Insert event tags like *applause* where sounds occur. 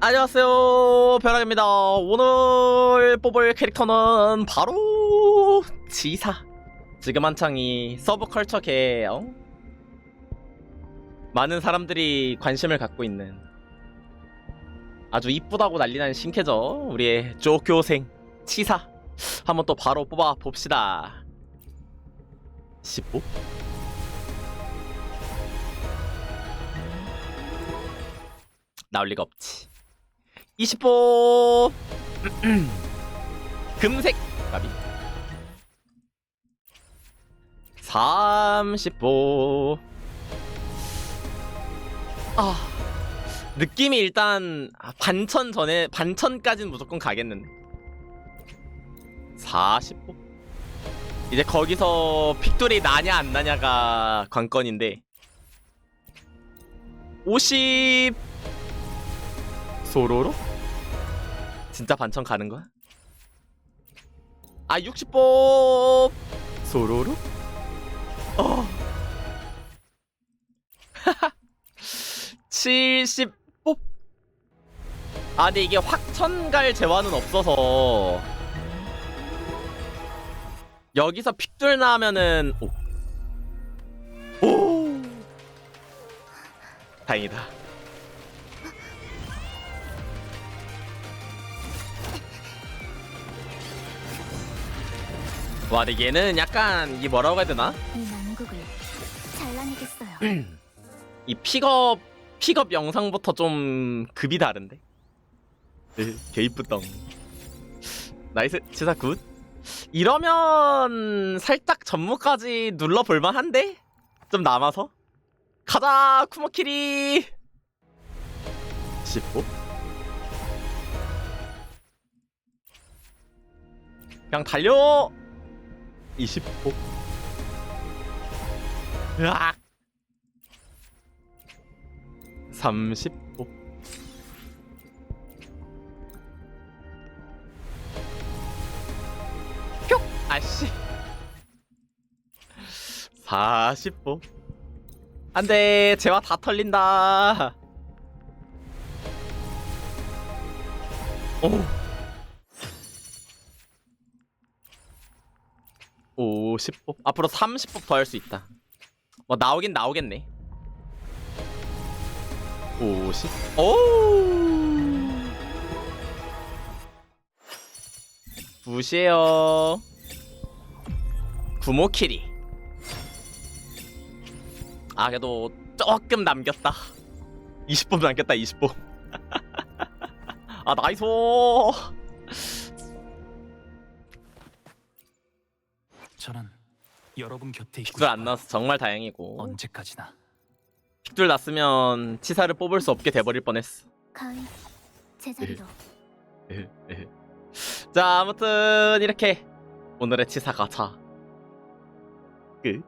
안녕하세요. 벼락입니다. 오늘 뽑을 캐릭터는 바로 지사. 지금 한창 이 서브컬처 계예요 많은 사람들이 관심을 갖고 있는 아주 이쁘다고 난리난 신캐죠. 우리의 조교생 치사. 한번 또 바로 뽑아 봅시다. 15? 나올 리가 없지 20보. *clears throat* 금색 가비. 30보. 아 느낌이 일단 아, 반천 전에 반천까지는 무조건 가겠는데. 40보. 이제 거기서 픽돌이 나냐 안 나냐가 관건인데. 50 소로로? 진짜 반천 가는 거야? 아 60보 소로로? 어 70보 아 근데 이게 확천갈 재화는 없어서 여기서 픽돌 나면은 오. 오 다행이다 와 근데 얘는 약간 이게 뭐라고 해야 되나? 이 난국을 잘라내겠어요. *clears throat* 이 픽업 픽업 영상부터 좀 급이 다른데? 네, 개 이쁘덩 나이스 치사 굿 이러면 살짝 전무까지 눌러 볼만 한데? 좀 남아서? 가자 쿠모키리 15? 그냥 달려 20호 으악. 30호 뿅! 아씨. 40호 안 돼. 재화 다 털린다. 오 50법 앞으로 30법 더 할 수 있다. 뭐 나오긴 나오겠네. 50 오! 부시에요. 구모키리. 아 그래도 조금 남겼다. 20법 남겼다 20법 *laughs* 아 나이스 저는 여러분 곁에 있고 픽들 안 싶어요. 나와서 정말 다행이고. 언제까지나. 픽들 났으면 치사를 뽑을 수 없게 돼버릴 뻔했어. 가위 제자리로. 자 아무튼 이렇게 오늘의 치사 가차 끝